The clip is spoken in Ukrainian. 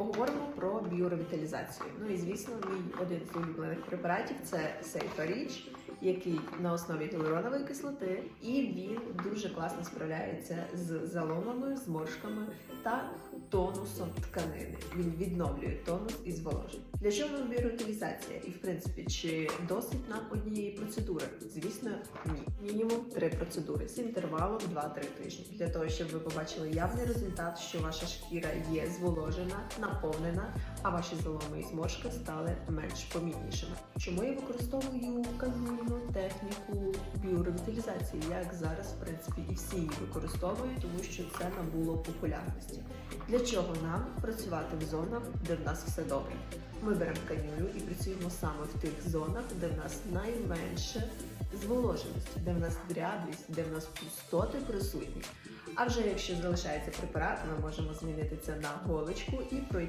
Поговоримо про біоревіталізацію. Ну і звісно, мій один з улюблених препаратів це Сейфаріч, який на основі гіалуронової кислоти, і він дуже класно справляється з заломами, зморшками та тонусом тканини. Він відновлює тонус і зволоження. Для чого нам біоревіталізація? І в принципі, чи досить нам однієї процедури? Звісно, ні. Мінімум три процедури з інтервалом 2-3 тижні для того, щоб ви побачили явний результат, що ваша шкіра є зволожена, наповнена, а ваші заломи і зморшки стали менш помітнішими. Чому я використовую техніку біоревіталізації, як зараз, в принципі, і всі її використовують, тому що це набуло популярності. Для чого нам працювати в зонах, де в нас все добре? Ми беремо канюлю і працюємо саме в тих зонах, де в нас найменше зволоженості, де в нас дряблість, де в нас пустоти присутні. А вже якщо залишається препарат, ми можемо змінити це на голочку і пройти.